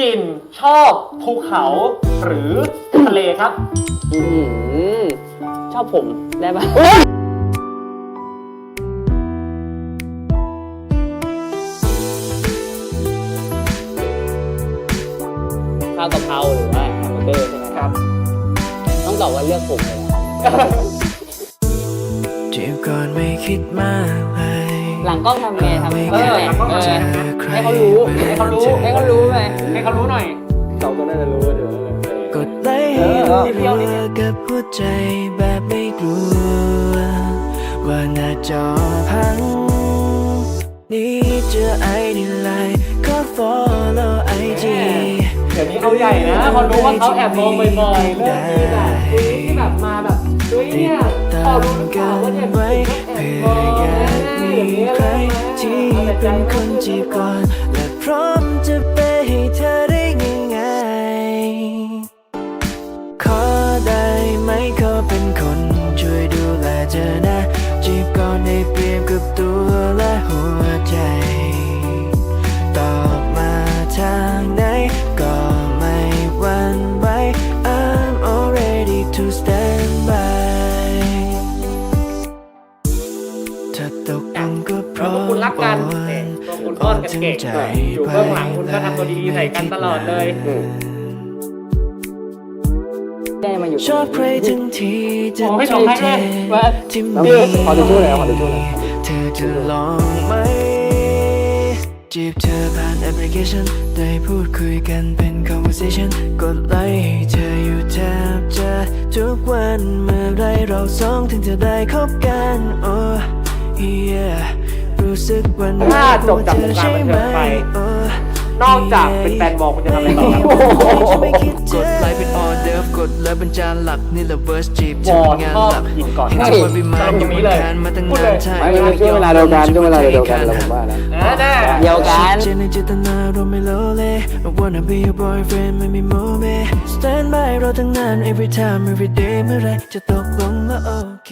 ยินชอบภูเขาหรือทะเลครับ อื้อหือชอบผมได้ปะข้าวกะเพราหรือว่าแฮมเบอร์เกอร์ใช่ไหมครับ ต้องตอบว่าเลือกผมเลยนะครับจีบก่อนไม่คิดมากเลยหลังกล้องทำไงทำไงเออหลังกล้องเอทำอไง ให้เขารู้ ให้เขารู้ ให้เขารู้ไปให้เขารู้หน่อย เขาก็น่าจะรู้เดี๋ยวกดไลค์ให้เออรัวๆกับหัวใจแบบไม่กลัว ว่าหน้าจอพัง นี่เจอไอดีไลน์ก็ follow IG เดี๋ยวนี้เอาใหญ่นะพอรู้ว่าเขาแอบมองบ่อยๆเริ่มมีแบบคุยที่แบบมาแบบเฮ้ยเนี่ยพอรู้หรือเปล่าว่า เป็นคนจีบก่อนนและพร้อมจะไปให้เธอได้ง่ายๆขอได้ไหมขอเป็นคนช่วยดูแลเธอ กลงก็พแล้วร้อก็มคุณรักกันโอเนี่ยนตัวคุณอ้อนกันเก่งอยู่เบื้องหลังคุณก็ทำตัวดีๆใส่กันตลอดเลย ได้มาอยู่ชอบใครทั้งทีจะขอให้ทุ่ส่งมให้เทด้วยที่แล้วมีขอทิชชู่หน่อยขอทิชชู่หน่อยเธอจะลองไหมจีบเธอผ่านแอปพลิเคชันได้พูดคุยกันเป็น conversation กดไลค์ให้เธออยู่แทบจะทุกวันเมื่อไรเราสองถึงจะได้คบกันโอ้ รู้สึกวันถ้าจบจากวงการบันเทิงไป นอกจากเป็นแฟนบอลคุณจะทำอะไรต่อครับกดไลค์เป็นออเดิร์ฟกดไลค์เป็นจานหลักนี่แหละเวิร์สจีบจะอเป็นงานหลักยินก่อนนครับทุกวันวิมานสรุปอตรยู่งบนี้นเลยพูดเลยใช่ไม่ช่วงเวลาเดียวกันช่วงเวลาเดียวกันเราผมว่านะเดียวกันเจนในเจตนาเราไม่โลเล I wanna be your boyfriend ไม่มีโมเม Stand by เราตั้งนาน every time every day เมื่อไรจะตกลงแล้วโอเค